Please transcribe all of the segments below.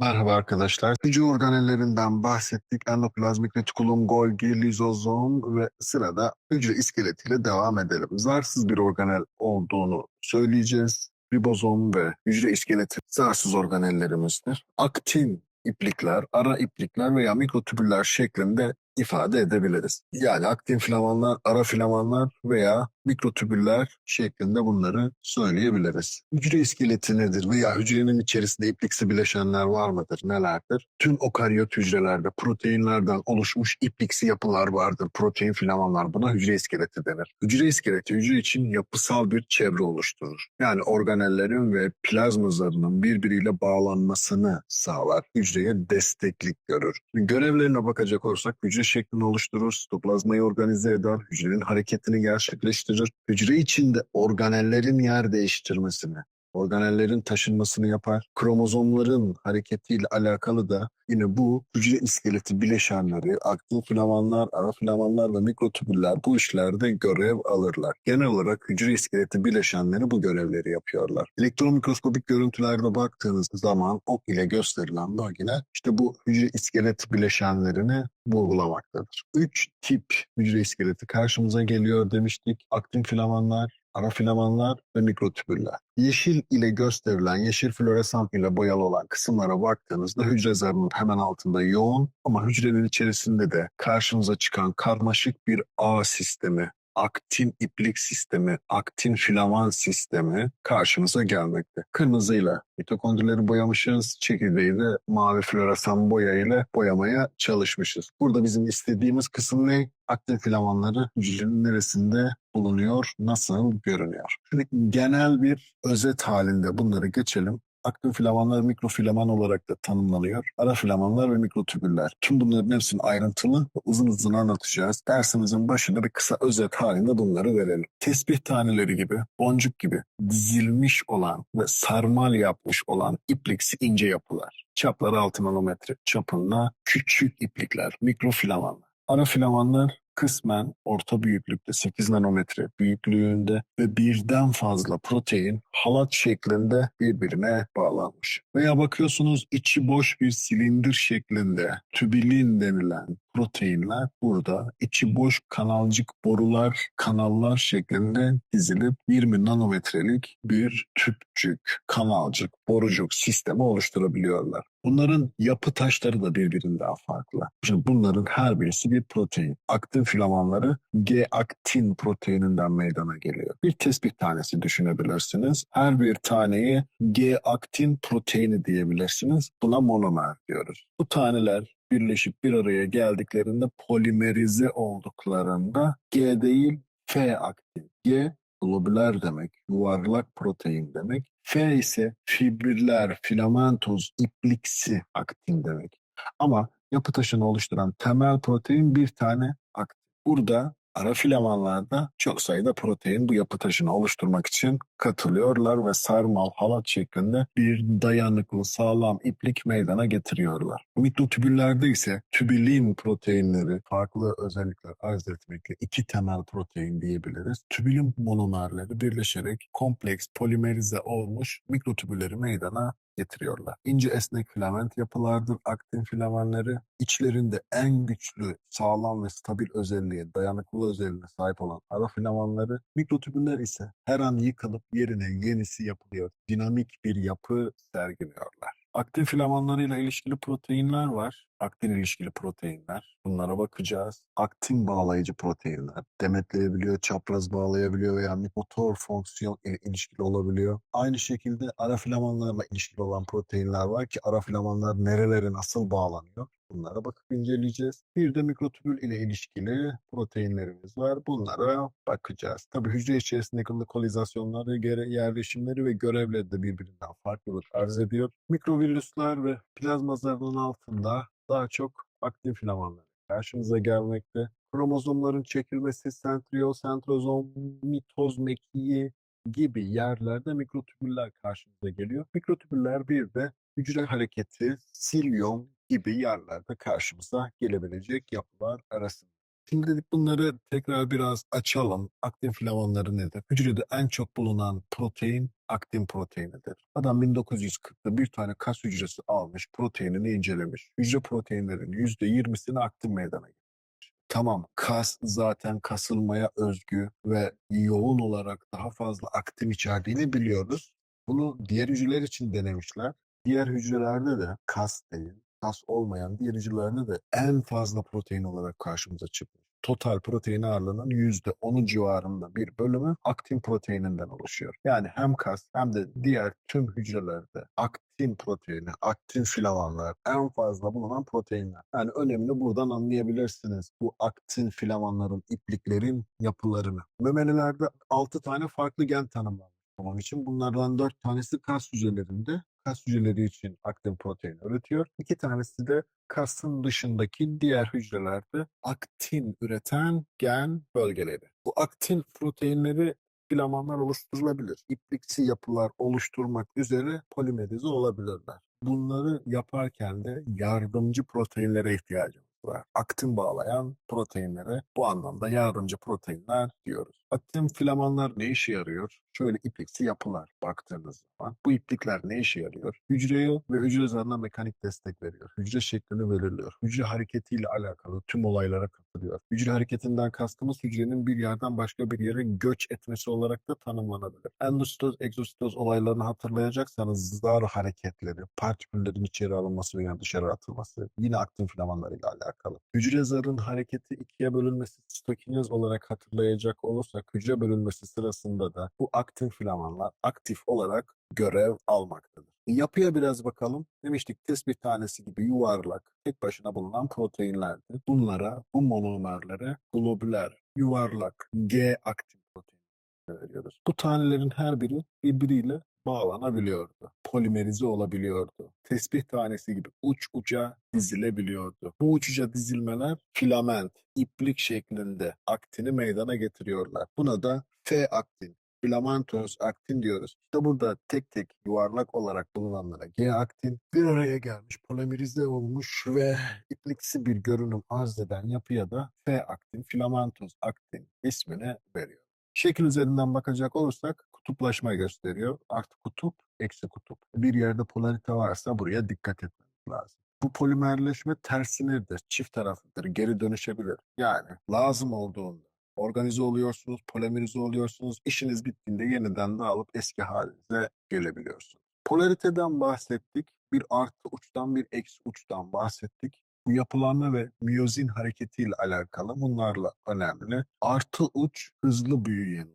Merhaba arkadaşlar. Hücre organellerinden bahsettik. Endoplazmik retikulum, Golgi, lizozom ve sırada hücre iskeletiyle devam edelim. Zarsız bir organel olduğunu söyleyeceğiz. Ribozom ve hücre iskeleti zarsız organellerimizdir. Aktin iplikler, ara iplikler veya mikrotübüller şeklinde ifade edebiliriz. Yani aktin filamanlar, ara filamanlar veya mikrotübüller şeklinde bunları söyleyebiliriz. Hücre iskeleti nedir veya hücrenin içerisinde ipliksi bileşenler var mıdır, nelerdir? Tüm okaryot hücrelerde proteinlerden oluşmuş ipliksi yapılar vardır. Protein filamanlar buna hücre iskeleti denir. Hücre iskeleti hücre için yapısal bir çevre oluşturur. Yani organellerin ve plazmalarının birbiriyle bağlanmasını sağlar. Hücreye desteklik görür. Görevlerine bakacak olursak hücre şeklini oluşturur, sitoplazmayı organize eder, hücrenin hareketini gerçekleştirir, hücre içinde organellerin yer değiştirmesini, organellerin taşınmasını yapar. Kromozomların hareketiyle alakalı da yine bu hücre iskeleti bileşenleri, aktin filamanlar, ara filamanlar ve mikrotübüller bu işlerde görev alırlar. Genel olarak hücre iskeleti bileşenleri bu görevleri yapıyorlar. Elektron mikroskopik görüntülerde baktığınız zaman ok ile gösterilen bölgeler işte bu hücre iskelet bileşenlerini vurgulamaktadır. Üç tip hücre iskeleti karşımıza geliyor demiştik. Aktin filamanlar, ara filamanlar ve mikrotübüller. Yeşil ile gösterilen, yeşil floresan ile boyalı olan kısımlara baktığınızda hücre zarının hemen altında yoğun ama hücrenin içerisinde de karşımıza çıkan karmaşık bir ağ sistemi, aktin iplik sistemi, aktin filaman sistemi karşımıza gelmekte. Kırmızıyla mitokondrileri boyamışız, çekirdeği de mavi floresan boya ile boyamaya çalışmışız. Burada bizim istediğimiz kısım ne? Aktin filamanları hücrenin neresinde bulunuyor, nasıl görünüyor? Şimdi genel bir özet halinde bunları geçelim. Aktin filamanlar mikrofilaman olarak da tanımlanıyor. Ara filamanlar ve mikrotübüller. Tüm bunların hepsini ayrıntılı ve uzun uzun anlatacağız. Dersimizin başında bir kısa özet halinde bunları verelim. Tesbih taneleri gibi, boncuk gibi dizilmiş olan ve sarmal yapmış olan ipliksi ince yapılar. Çapları 6 nanometre çapında küçük iplikler, mikrofilamanlar. Ara filamanlar kısmen orta büyüklükte 8 nanometre büyüklüğünde ve birden fazla protein halat şeklinde birbirine bağlanmış. Veya bakıyorsunuz içi boş bir silindir şeklinde tübilin denilen proteinler burada içi boş kanalcık borular, kanallar şeklinde dizilip 20 nanometrelik bir tüpçük, kanalcık, borucuk sistemi oluşturabiliyorlar. Bunların yapı taşları da birbirinden farklı. Şimdi bunların her birisi bir protein. Aktin filamanları G-aktin proteininden meydana geliyor. Bir tespih tanesi düşünebilirsiniz. Her bir taneyi G-aktin proteini diyebilirsiniz. Buna monomer diyoruz. Bu taneler birleşip bir araya geldiklerinde polimerize olduklarında G değil F aktin. G globüler demek, yuvarlak protein demek. F ise fibriller, filamentoz, ipliksi aktin demek. Ama yapı taşını oluşturan temel protein bir tane aktin. Burada ara filamanlarda çok sayıda protein bu yapı taşını oluşturmak için katılıyorlar ve sarmal halat şeklinde bir dayanıklı sağlam iplik meydana getiriyorlar. Mikrotübüllerde ise tübülin proteinleri farklı özellikler arz etmekle iki temel protein diyebiliriz. Tübülin monomerleri birleşerek kompleks polimerize olmuş mikrotübülleri meydana getiriyorlar. İnce esnek filament yapılardır aktin filamentleri. İçlerinde en güçlü, sağlam ve stabil özelliğe, dayanıklı özelliğine sahip olan ara filamentleri. Mikrotübüller ise her an yıkılıp yerine yenisi yapılıyor. Dinamik bir yapı sergiliyorlar. Aktin filamanlarıyla ilişkili proteinler var. Aktin ilişkili proteinler. Bunlara bakacağız. Aktin bağlayıcı proteinler. Demetleyebiliyor, çapraz bağlayabiliyor veya motor fonksiyon ile ilişkili olabiliyor. Aynı şekilde ara filamanlarla ilişkili olan proteinler var ki ara filamanlar nerelere nasıl bağlanıyor? Bunlara bakıp inceleyeceğiz. Bir de mikrotübül ile ilişkili proteinlerimiz var. Bunlara bakacağız. Tabii hücre içerisindeki lokalizasyonları, yerleşimleri ve görevleri de birbirinden farklılık arz ediyor. Mikrovirüsler ve plazma altında daha çok aktif filamanlar karşımıza gelmekte. Kromozomların çekilmesi, sentriyoz, sentrozom, mitoz mekiği gibi yerlerde mikrotübüller karşımıza geliyor. Mikrotübüller bir de hücre hareketi, silyum gibi yerlerde karşımıza gelebilecek yapılar arasında. Şimdi dedik bunları tekrar biraz açalım. Aktin filamanları nedir? Hücrede en çok bulunan protein aktin proteinidir. Adam 1940'da bir tane kas hücresi almış, proteinini incelemiş. Hücre proteinlerin %20'sini aktin meydana getirmiş. Tamam, kas zaten kasılmaya özgü ve yoğun olarak daha fazla aktin içerdiğini biliyoruz. Bunu diğer hücreler için denemişler. Diğer hücrelerde de kas değil, kas olmayan diğer hücrelerde de en fazla protein olarak karşımıza çıkmış. Total protein ağırlığının %10'u civarında bir bölümü aktin proteininden oluşuyor. Yani hem kas hem de diğer tüm hücrelerde aktin proteini, aktin filamanlar en fazla bulunan proteinler. Yani önemli buradan anlayabilirsiniz bu aktin filamanların, ipliklerin yapılarını. Memelilerde 6 tane farklı gen tanımlanmış. Onun için bunlardan 4 tanesi kas hücrelerinde kas hücreleri için aktin proteini üretiyor. İki tanesi de kasın dışındaki diğer hücrelerde aktin üreten gen bölgeleri. Bu aktin proteinleri filamanlar oluşturulabilir. İpliksi yapılar oluşturmak üzere polimerize olabilirler. Bunları yaparken de yardımcı proteinlere ihtiyacımız var. Aktin bağlayan proteinlere bu anlamda yardımcı proteinler diyoruz. Aktin filamanlar ne işe yarıyor? Şöyle ipliksi yapılar baktığınız zaman. Bu iplikler ne işe yarıyor? Hücreye ve hücre zarına mekanik destek veriyor. Hücre şeklini belirliyor. Hücre hareketiyle alakalı tüm olaylara katılıyor. Hücre hareketinden kastımız hücrenin bir yerden başka bir yere göç etmesi olarak da tanımlanabilir. Endositoz, egzositoz olaylarını hatırlayacaksanız zar hareketleri, partiküllerin içeri alınması veya dışarı atılması yine aktin filamanlarıyla alakalı. Hücre zarın hareketi ikiye bölünmesi sitokinez olarak hatırlayacak olursak hücre bölünmesi sırasında da bu aktin filamanlar aktif olarak görev almaktadır. Yapıya biraz bakalım. Demiştik tespih tanesi gibi yuvarlak, tek başına bulunan proteinlerdir. Bunlara, bu monomerlere globüler, yuvarlak, G aktin protein veriyoruz. Bu tanelerin her biri birbiriyle bağlanabiliyordu. Polimerize olabiliyordu. Tesbih tanesi gibi uç uca dizilebiliyordu. Bu uç uca dizilmeler filament, iplik şeklinde aktini meydana getiriyorlar. Buna da F-aktin, filamentoz aktin diyoruz. İşte burada tek tek yuvarlak olarak bulunanlara G-aktin bir araya gelmiş, polimerize olmuş ve ipliksi bir görünüm arz eden yapıya da F-aktin, filamentoz aktin ismini veriyor. Şekil üzerinden bakacak olursak kutuplaşma gösteriyor. Artı kutup, eksi kutup. Bir yerde polarite varsa buraya dikkat etmemiz lazım. Bu polimerleşme tersinedir, çift taraflıdır, geri dönüşebilir. Yani lazım olduğunda organize oluyorsunuz, polimerize oluyorsunuz, işiniz bittiğinde yeniden dağılıp eski halinize gelebiliyorsunuz. Polariteden bahsettik, bir artı uçtan bir eksi uçtan bahsettik. Bu yapılanma ve miyozin hareketiyle alakalı bunlarla önemli. Artı uç hızlı büyüyen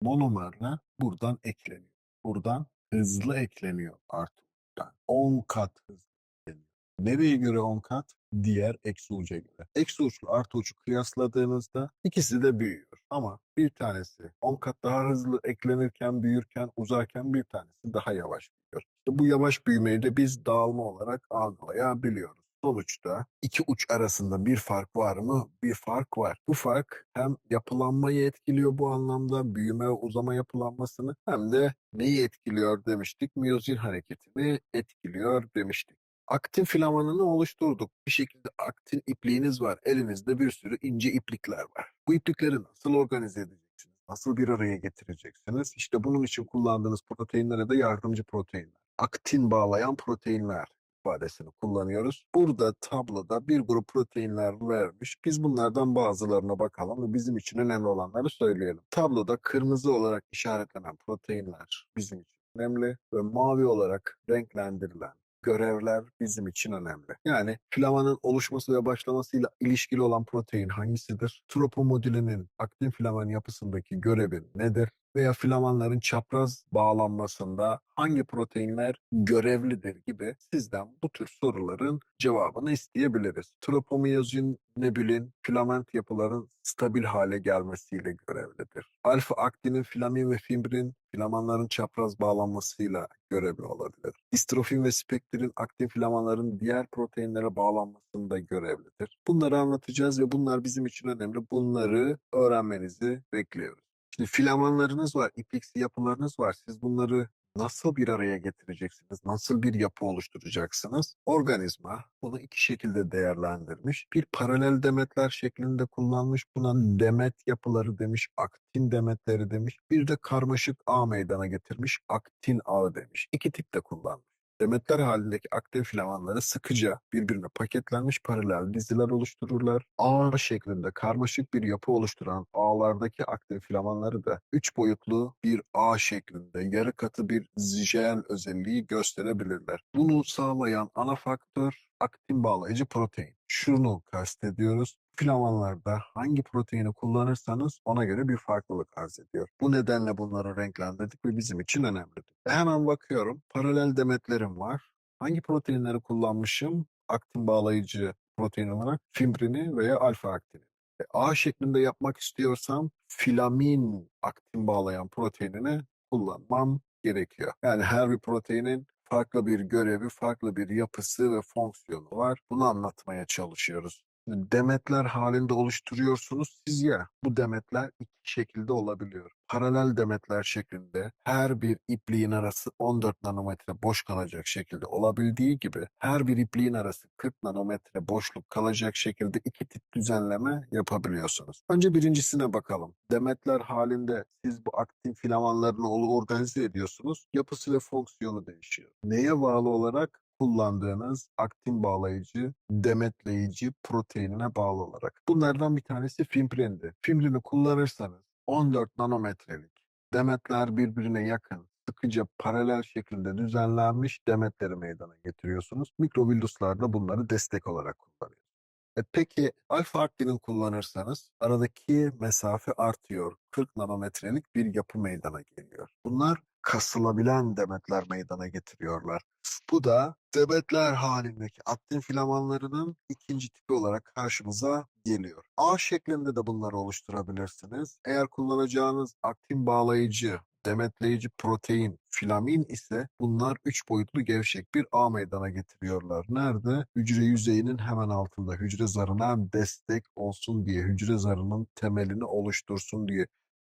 monomerler buradan ekleniyor. Buradan hızlı ekleniyor artı uçtan. 10 kat hızlı. Nereye göre 10 kat? Diğer eksi uca göre. Eksi uçlu artı uçu kıyasladığınızda ikisi de büyüyor. Ama bir tanesi 10 kat daha hızlı eklenirken, büyürken, uzarken bir tanesi daha yavaş büyüyor. İşte bu yavaş büyümeyi de biz dağılma olarak algılayabiliyoruz. Sonuçta iki uç arasında bir fark var mı? Bir fark var. Bu fark hem yapılanmayı etkiliyor bu anlamda, büyüme uzama yapılanmasını hem de neyi etkiliyor demiştik? Miyozin hareketini etkiliyor demiştik. Aktin filamanını oluşturduk. Bir şekilde aktin ipliğiniz var. Elinizde bir sürü ince iplikler var. Bu iplikleri nasıl organize edeceksiniz? Nasıl bir araya getireceksiniz? İşte bunun için kullandığınız proteinlere de yardımcı proteinler. Aktin bağlayan proteinler ifadesini kullanıyoruz. Burada tabloda bir grup proteinler vermiş. Biz bunlardan bazılarına bakalım ve bizim için önemli olanları söyleyelim. Tabloda kırmızı olarak işaretlenen proteinler bizim için önemli ve mavi olarak renklendirilen görevler bizim için önemli. Yani filamanın oluşması ve başlamasıyla ilişkili olan protein hangisidir? Tropomodülinin aktin filaman yapısındaki görevi nedir? Veya filamanların çapraz bağlanmasında hangi proteinler görevlidir gibi sizden bu tür soruların cevabını isteyebiliriz. Tropomiyozin nebulin filament yapıların stabil hale gelmesiyle görevlidir. Alfa aktinin filamin ve fibrin filamanların çapraz bağlanmasıyla görevli olabilir. Distrofin ve spektrin aktin filamanların diğer proteinlere bağlanmasında görevlidir. Bunları anlatacağız ve bunlar bizim için önemli. Bunları öğrenmenizi bekliyoruz. Şimdi filamanlarınız var, ipliksi yapılarınız var. Siz bunları nasıl bir araya getireceksiniz? Nasıl bir yapı oluşturacaksınız? Organizma bunu iki şekilde değerlendirmiş. Bir paralel demetler şeklinde kullanmış. Buna demet yapıları demiş, aktin demetleri demiş. Bir de karmaşık ağ meydana getirmiş, aktin ağı demiş. İki tip de kullanmış. Demetler halindeki aktif filamanları sıkıca birbirine paketlenmiş paralel diziler oluştururlar. Ağ şeklinde karmaşık bir yapı oluşturan ağlardaki aktif filamanları da üç boyutlu bir ağ şeklinde yarı katı bir jel özelliği gösterebilirler. Bunu sağlayan ana faktör aktin bağlayıcı protein. Şunu kastediyoruz. Filamanlarda hangi proteini kullanırsanız ona göre bir farklılık arz ediyor. Bu nedenle bunları renklendirdik ve bizim için önemlidir. Hemen bakıyorum. Paralel demetlerim var. Hangi proteinleri kullanmışım? Aktin bağlayıcı protein olarak fibrini veya alfa aktini. E, A şeklinde yapmak istiyorsam filamin aktin bağlayan proteinini kullanmam gerekiyor. Yani her bir proteinin farklı bir görevi, farklı bir yapısı ve fonksiyonu var. Bunu anlatmaya çalışıyoruz. Demetler halinde oluşturuyorsunuz siz ya. Bu demetler iki şekilde olabiliyor. Paralel demetler şeklinde her bir ipliğin arası 14 nanometre boş kalacak şekilde olabildiği gibi her bir ipliğin arası 40 nanometre boşluk kalacak şekilde iki tip düzenleme yapabiliyorsunuz. Önce birincisine bakalım. Demetler halinde siz bu aktif filamanlarını organize ediyorsunuz. Yapısı ve fonksiyonu değişiyor. Neye bağlı olarak? Kullandığınız aktin bağlayıcı, demetleyici proteinine bağlı olarak. Bunlardan bir tanesi fibrini. Fibrini kullanırsanız 14 nanometrelik demetler birbirine yakın, sıkıca paralel şekilde düzenlenmiş demetleri meydana getiriyorsunuz. Mikrovilluslar da bunları destek olarak kullanıyor. E peki alfa aktinin kullanırsanız aradaki mesafe artıyor. 40 nanometrelik bir yapı meydana geliyor. Bunlar kasılabilen demetler meydana getiriyorlar. Bu da demetler halindeki aktin filamanlarının ikinci tipi olarak karşımıza geliyor. A şeklinde de bunları oluşturabilirsiniz. Eğer kullanacağınız aktin bağlayıcı, demetleyici protein, filamin ise bunlar üç boyutlu gevşek bir ağ meydana getiriyorlar. Nerede? Hücre yüzeyinin hemen altında. Hücre zarına destek olsun diye, hücre zarının temelini oluştursun diye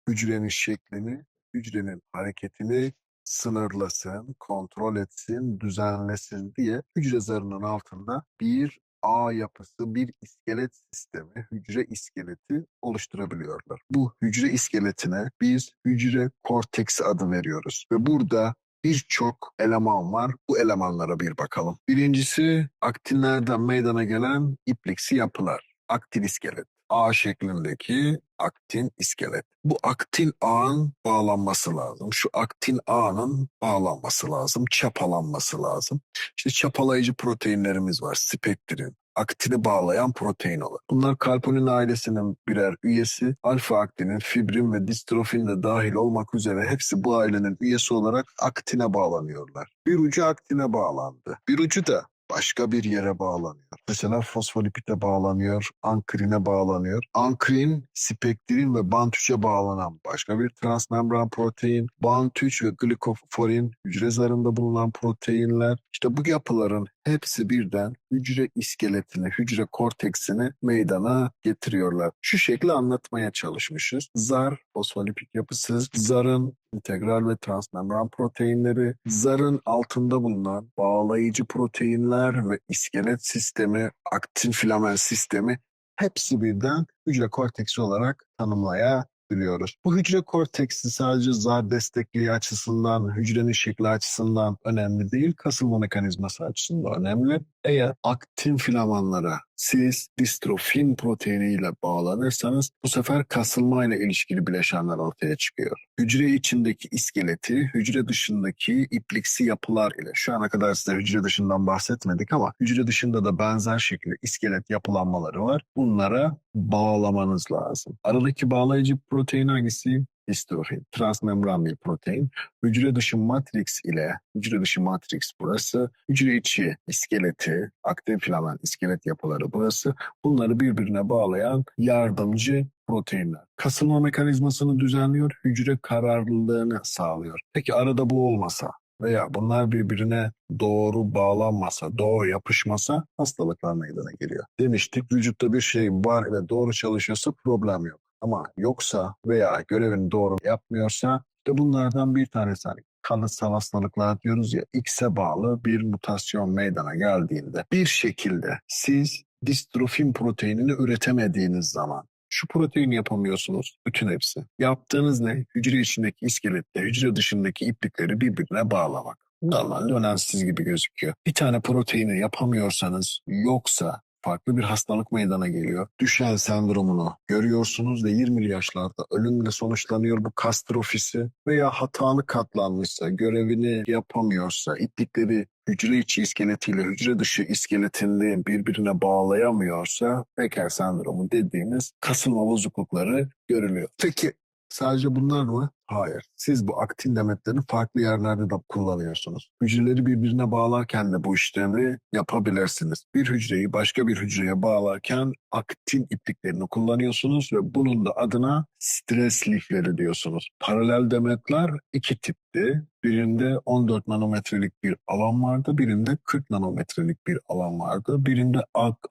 hücrenin şeklini, hücrenin hareketini sınırlasın, kontrol etsin, düzenlesin diye hücre zarının altında bir ağ yapısı, bir iskelet sistemi, hücre iskeleti oluşturabiliyorlar. Bu hücre iskeletine biz hücre korteksi adı veriyoruz. Ve burada birçok eleman var. Bu elemanlara bir bakalım. Birincisi aktinlerden meydana gelen ipliksi yapılar. Aktin iskelet. A şeklindeki aktin iskelet. Bu aktin ağın bağlanması lazım. Şu aktin ağının bağlanması lazım, çapalanması lazım. İşte çapalayıcı proteinlerimiz var. Spektrin, aktini bağlayan protein olur. Bunlar kalponin ailesinin birer üyesi. Alfa aktinin, fibrin ve distrofin de dahil olmak üzere hepsi bu ailenin üyesi olarak aktine bağlanıyorlar. Bir ucu aktine bağlandı. Bir ucu da başka bir yere bağlanıyor. Mesela fosfolipide bağlanıyor, ankrine bağlanıyor. Ankrin, spektrin ve bant3'e bağlanan başka bir transmembran protein. Bant3 ve glikoforin hücre zarında bulunan proteinler. İşte bu yapıların hepsi birden hücre iskeletini, hücre korteksini meydana getiriyorlar. Şu şekilde anlatmaya çalışmışız. Zar, fosfolipid yapısı, zarın integral ve transmembran proteinleri, zarın altında bulunan bağlayıcı proteinler ve iskelet sistemi, aktin filamen sistemi hepsi birden hücre korteksi olarak tanımlayabiliyoruz. Bu hücre korteksi sadece zar destekliği açısından, hücrenin şekli açısından önemli değil, kasılma mekanizması açısından önemli. Eğer aktin filamanlara siz distrofin proteiniyle bağlanırsanız bu sefer kasılma ile ilişkili bileşenler ortaya çıkıyor. Hücre içindeki iskeleti, hücre dışındaki ipliksi yapılar ile şu ana kadar size hücre dışından bahsetmedik ama hücre dışında da benzer şekilde iskelet yapılanmaları var. Bunlara bağlamanız lazım. Aradaki bağlayıcı protein hangisi? Distrofin, transmembran bir protein. Hücre dışı matrix ile, hücre dışı matrix burası, hücre içi iskeleti, aktif filamen iskelet yapıları burası. Bunları birbirine bağlayan yardımcı proteinler. Kasılma mekanizmasını düzenliyor, hücre kararlılığını sağlıyor. Peki arada bu olmasa veya bunlar birbirine doğru bağlanmasa, doğru yapışmasa hastalıklar meydana geliyor. Demiştik vücutta bir şey var ve doğru çalışıyorsa problem yok. Ama yoksa veya görevini doğru yapmıyorsa işte bunlardan bir tanesi hani kalıtsal hastalıklar diyoruz ya X'e bağlı bir mutasyon meydana geldiğinde bir şekilde siz distrofin proteinini üretemediğiniz zaman şu proteini yapamıyorsunuz. Bütün hepsi. Yaptığınız ne? Hücre içindeki iskelette, hücre dışındaki iplikleri birbirine bağlamak. Normalde önemsiz gibi gözüküyor. Bir tane proteini yapamıyorsanız yoksa farklı bir hastalık meydana geliyor. Düşen sendromunu görüyorsunuz ve 20'li yaşlarda ölümle sonuçlanıyor bu kastrofisi veya hatalı katlanmışsa, görevini yapamıyorsa, iplikleri hücre içi iskeletiyle hücre dışı iskeletini birbirine bağlayamıyorsa Becker sendromu dediğimiz kasılma bozuklukları görülüyor. Peki sadece bunlar mı? Hayır. Siz bu aktin demetlerini farklı yerlerde de kullanıyorsunuz. Hücreleri birbirine bağlarken de bu işlemi yapabilirsiniz. Bir hücreyi başka bir hücreye bağlarken aktin ipliklerini kullanıyorsunuz ve bunun da adına stres lifleri diyorsunuz. Paralel demetler iki tipti. Birinde 14 nanometrelik bir alan vardı, birinde 40 nanometrelik bir alan vardı. Birinde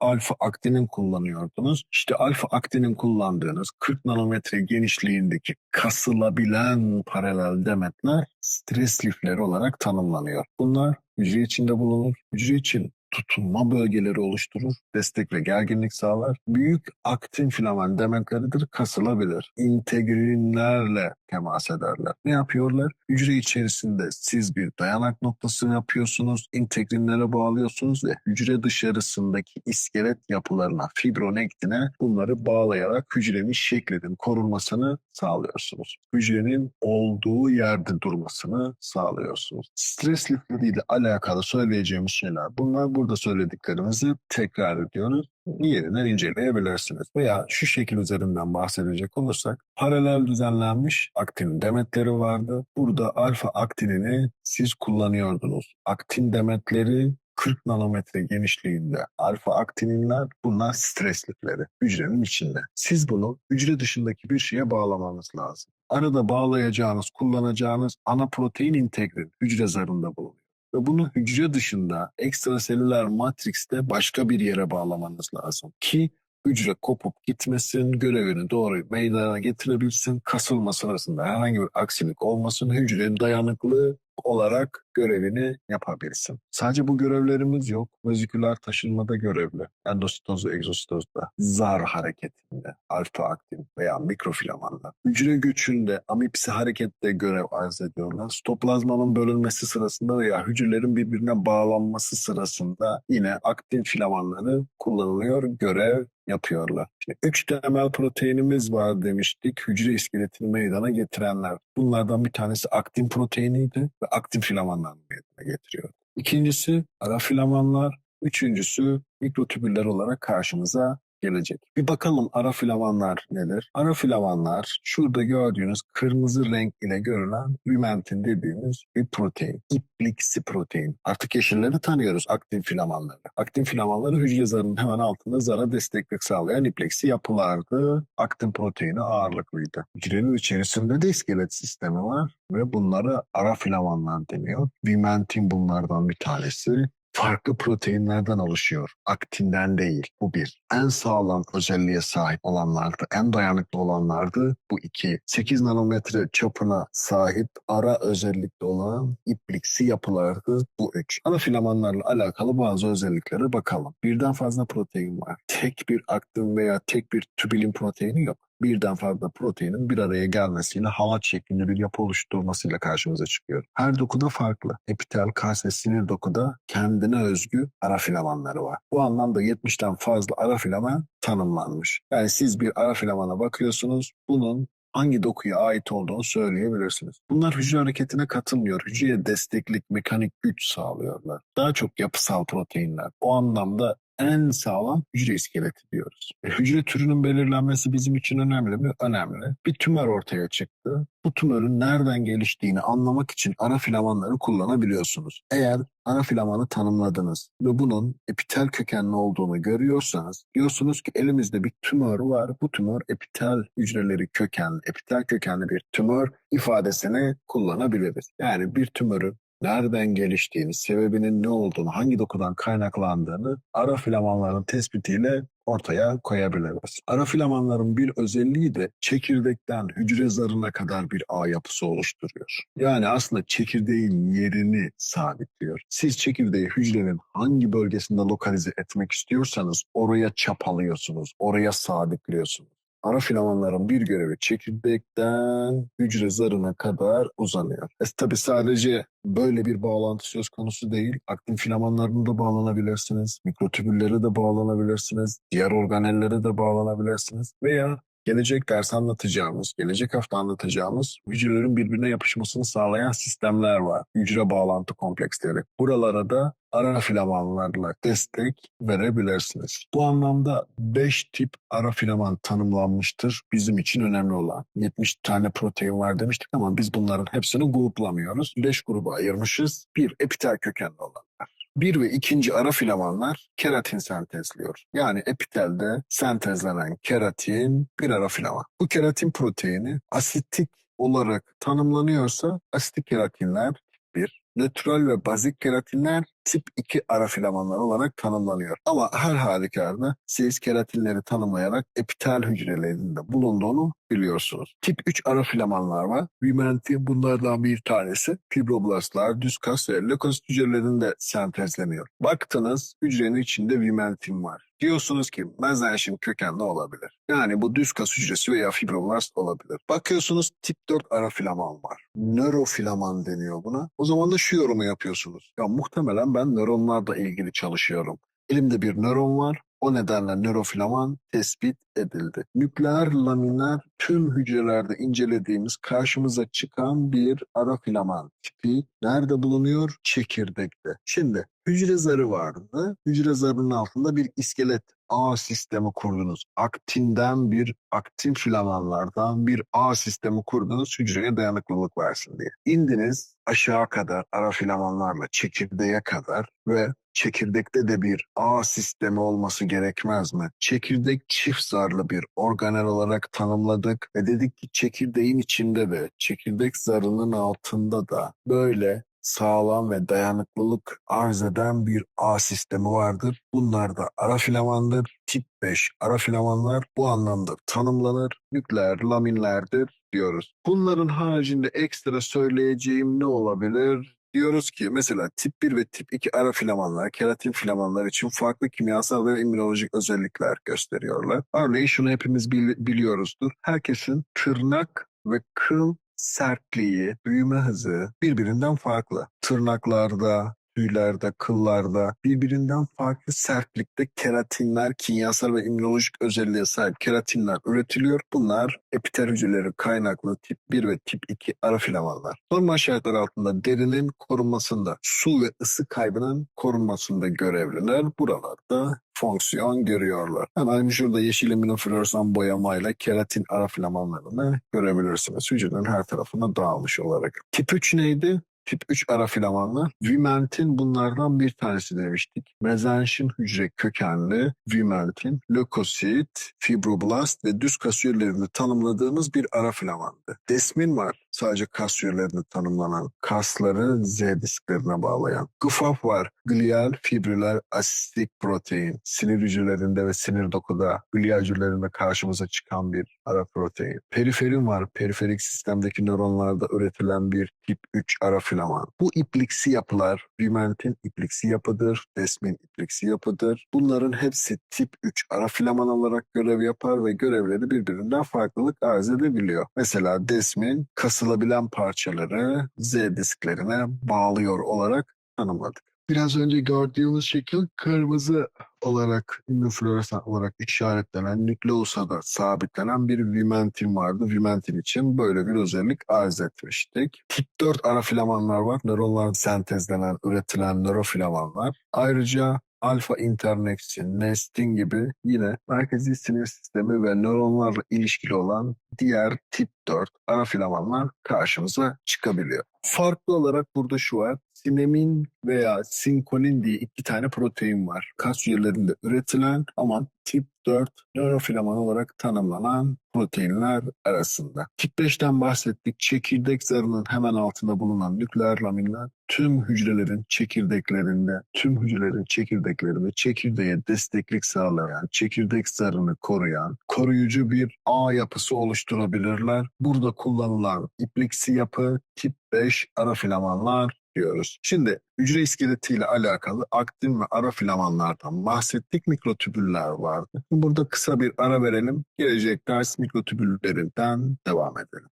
alfa aktinin kullanıyordunuz. İşte alfa aktinin kullandığınız 40 nanometre genişliğindeki kasılabilen paralel demetler stres lifleri olarak tanımlanıyor. Bunlar hücre içinde bulunur. Hücre için tutunma bölgeleri oluşturur, destek ve gerginlik sağlar. Büyük aktin filamen demetleridir, kasılabilir. İntegrinlerle temas ederler. Ne yapıyorlar? Hücre içerisinde siz bir dayanak noktası yapıyorsunuz, integrinlere bağlıyorsunuz ve hücre dışarısındaki iskelet yapılarına, fibroniktine bunları bağlayarak hücrenin şeklinin korunmasını sağlıyorsunuz. Hücrenin olduğu yerde durmasını sağlıyorsunuz. Stres lifleriyle alakalı söyleyeceğimiz şeyler bunlar. Burada söylediklerimizi tekrar ediyoruz yeniden inceleyebilirsiniz. Veya şu şekil üzerinden bahsedecek olursak paralel düzenlenmiş aktin demetleri vardı. Burada alfa aktinini siz kullanıyordunuz. Aktin demetleri 40 nanometre genişliğinde alfa aktininler bunlar stres lifleri hücrenin içinde. Siz bunu hücre dışındaki bir şeye bağlamanız lazım. Arada bağlayacağınız, kullanacağınız ana protein integrin hücre zarında bulunuyor ve bunu hücre dışında ekstraselüler matrikste başka bir yere bağlamanız lazım ki hücre kopup gitmesin, görevini doğru meydana getirebilsin, kasılma sırasında herhangi bir aksilik olmasın, hücre dayanıklı olarak görevini yapabilsin. Sadece bu görevlerimiz yok. Veziküler taşınmada görevli. Endositoz ve egzositozda, zar hareketinde, alfa aktin veya mikrofilamanlar. Hücre göçünde, amipsi harekette görev arz ediyorlar. Stoplazmanın bölünmesi sırasında veya hücrelerin birbirine bağlanması sırasında yine aktin filamanları kullanılıyor, görev yapıyorlar. Şimdi üç temel proteinimiz var demiştik. Hücre iskeletini meydana getirenler. Bunlardan bir tanesi aktin proteiniydi ve aktin meydana getiriyor. İkincisi ara filamanlar. Üçüncüsü mikrotübüller olarak karşımıza gelecek. Bir bakalım ara filamanlar nedir? Ara filamanlar şurada gördüğünüz kırmızı renk ile görülen lümentin dediğimiz bir protein. İpliksi protein. Artık yeşilleri tanıyoruz aktin filamanları. Aktin filamanları hücre zarının hemen altında zara desteklik sağlayan ipliksi yapılardı. Aktin proteini ağırlıklıydı. Hücrenin içerisinde de iskelet sistemi var ve bunlara ara filamanlar deniyor. Lümentin bunlardan bir tanesi farklı proteinlerden oluşuyor. Aktinden değil. Bu bir. En sağlam özelliğe sahip olanlardı. En dayanıklı olanlardı. Bu iki. 8 nanometre çapına sahip ara özellikli olan ipliksi yapılardı. Bu üç. Ana filamanlarla alakalı bazı özelliklere bakalım. Birden fazla protein var. Tek bir aktin veya tek bir tübülin proteini yok birden fazla proteinin bir araya gelmesiyle halat şeklinde bir yapı oluşturmasıyla karşımıza çıkıyor. Her dokuda farklı. Epitel, kas ve sinir dokuda kendine özgü ara filamanları var. Bu anlamda 70'ten fazla ara filaman tanımlanmış. Yani siz bir ara filamana bakıyorsunuz, bunun hangi dokuya ait olduğunu söyleyebilirsiniz. Bunlar hücre hareketine katılmıyor. Hücreye desteklik, mekanik güç sağlıyorlar. Daha çok yapısal proteinler. O anlamda en sağlam hücre iskeleti diyoruz. E, hücre türünün belirlenmesi bizim için önemli mi? Önemli. Bir tümör ortaya çıktı. Bu tümörün nereden geliştiğini anlamak için ana filamanları kullanabiliyorsunuz. Eğer ana filamanı tanımladınız ve bunun epitel kökenli olduğunu görüyorsanız diyorsunuz ki elimizde bir tümör var. Bu tümör epitel hücreleri kökenli, epitel kökenli bir tümör ifadesini kullanabiliriz. Yani bir tümörün nereden geliştiğini, sebebinin ne olduğunu, hangi dokudan kaynaklandığını ara filamanların tespitiyle ortaya koyabiliriz. Ara filamanların bir özelliği de çekirdekten hücre zarına kadar bir ağ yapısı oluşturuyor. Yani aslında çekirdeğin yerini sabitliyor. Siz çekirdeği hücrenin hangi bölgesinde lokalize etmek istiyorsanız oraya çapalıyorsunuz, oraya sabitliyorsunuz. Ara filamanların bir görevi çekirdekten hücre zarına kadar uzanıyor. E tabi sadece böyle bir bağlantı söz konusu değil. Aktin filamanlarına da bağlanabilirsiniz. Mikrotübüllere de bağlanabilirsiniz. Diğer organellere de bağlanabilirsiniz. Veya gelecek ders anlatacağımız, gelecek hafta anlatacağımız hücrelerin birbirine yapışmasını sağlayan sistemler var. Hücre bağlantı kompleksleri. Buralara da ara filamanlarla destek verebilirsiniz. Bu anlamda 5 tip ara filaman tanımlanmıştır. Bizim için önemli olan. 70 tane protein var demiştik ama biz bunların hepsini gruplamıyoruz. 5 gruba ayırmışız. Bir epitel kökenli olanlar. Bir ve ikinci ara filamanlar keratin sentezliyor. Yani epitelde sentezlenen keratin bir ara filaman. Bu keratin proteini asitik olarak tanımlanıyorsa asitik keratinler 1, nötral ve bazik keratinler tip 2 ara filamanlar olarak tanımlanıyor. Ama her halükarda siz keratinleri tanımlayarak epitel hücrelerinde bulunduğunu biliyorsunuz. Tip 3 ara filamanlar var. Vimentin bunlardan bir tanesi. Fibroblastlar, düz kas ve lökosit hücrelerinde sentezleniyor. Baktınız hücrenin içinde vimentin var. Diyorsunuz ki mezenşim kökenli olabilir. Yani bu düz kas hücresi veya fibroblast olabilir. Bakıyorsunuz tip 4 ara filaman var. Nörofilaman deniyor buna. O zaman da şu yorumu yapıyorsunuz. Ya muhtemelen ben nöronlarla ilgili çalışıyorum. Elimde bir nöron var. O nedenle nörofilaman tespit edildi. Nükleer laminer tüm hücrelerde incelediğimiz karşımıza çıkan bir ara filaman tipi nerede bulunuyor? Çekirdekte. Şimdi hücre zarı vardı. Hücre zarının altında bir iskelet ağ sistemi kurdunuz. Aktinden bir aktin filamanlardan bir ağ sistemi kurdunuz hücreye dayanıklılık versin diye. İndiniz aşağı kadar ara filamanlarla çekirdeğe kadar ve çekirdekte de bir ağ sistemi olması gerekmez mi? Çekirdek çift zarlı bir organel olarak tanımladık ve dedik ki çekirdeğin içinde de çekirdek zarının altında da böyle sağlam ve dayanıklılık arz eden bir ağ sistemi vardır. Bunlar da ara filamandır. Tip 5 ara filamanlar bu anlamda tanımlanır. Nükleer laminlerdir diyoruz. Bunların haricinde ekstra söyleyeceğim ne olabilir? Diyoruz ki mesela tip 1 ve tip 2 ara filamanlar, keratin filamanlar için farklı kimyasal ve immünolojik özellikler gösteriyorlar. Örneğin şunu hepimiz bil- biliyoruzdur. Herkesin tırnak ve kıl sertliği, büyüme hızı birbirinden farklı. Tırnaklarda, tüylerde, kıllarda birbirinden farklı sertlikte keratinler, kimyasal ve immünolojik özelliğe sahip keratinler üretiliyor. Bunlar epitel hücreleri kaynaklı tip 1 ve tip 2 ara filamanlar. Normal şartlar altında derinin korunmasında, su ve ısı kaybının korunmasında görevliler. Buralarda fonksiyon görüyorlar. Hemen şurada yeşil iminofloresan boyamayla keratin ara filamanlarını görebilirsiniz. Hücrenin her tarafına dağılmış olarak. Tip 3 neydi? Tip 3 ara filamanlar. Vimentin bunlardan bir tanesi demiştik. Mezenşim hücre kökenli vimentin, lökosit, fibroblast ve düz kas hücrelerini tanımladığımız bir ara filamandı. Desmin var. Sadece kas hücrelerini tanımlanan, kasları Z disklerine bağlayan. GFAP var. Glial fibriler asitik protein. Sinir hücrelerinde ve sinir dokuda, glial hücrelerinde karşımıza çıkan bir ara protein. Periferin var. Periferik sistemdeki nöronlarda üretilen bir tip 3 ara filaman. Bu ipliksi yapılar, vimentin ipliksi yapıdır, desmin ipliksi yapıdır. Bunların hepsi tip 3 ara filaman olarak görev yapar ve görevleri birbirinden farklılık arz edebiliyor. Mesela desmin kasılabilen parçaları Z disklerine bağlıyor olarak tanımladık. Biraz önce gördüğümüz şekil kırmızı olarak, immünofloresan olarak işaretlenen, nükleosa da sabitlenen bir vimentin vardı. Vimentin için böyle bir özellik arz etmiştik. Tip 4 ara filamanlar var. Nöronlar sentezlenen, üretilen nörofilamanlar. Ayrıca alfa interneksin, nestin gibi yine merkezi sinir sistemi ve nöronlarla ilişkili olan diğer tip 4 ara filamanlar karşımıza çıkabiliyor. Farklı olarak burada şu var. Sinemin veya sinkolin diye iki tane protein var. Kas hücrelerinde üretilen ama tip 4 nörofilaman olarak tanımlanan proteinler arasında. Tip 5'ten bahsettik. Çekirdek zarının hemen altında bulunan nükleer laminler tüm hücrelerin çekirdeklerinde, tüm hücrelerin çekirdeklerinde çekirdeğe desteklik sağlayan, çekirdek zarını koruyan, koruyucu bir ağ yapısı oluşturabilirler. Burada kullanılan ipliksi yapı tip 5 ara filamanlar diyoruz. Şimdi hücre iskeletiyle alakalı aktin ve ara filamanlardan bahsettik. Mikrotübüller vardı. Burada kısa bir ara verelim. Gelecek ders mikrotübüllerinden devam edelim.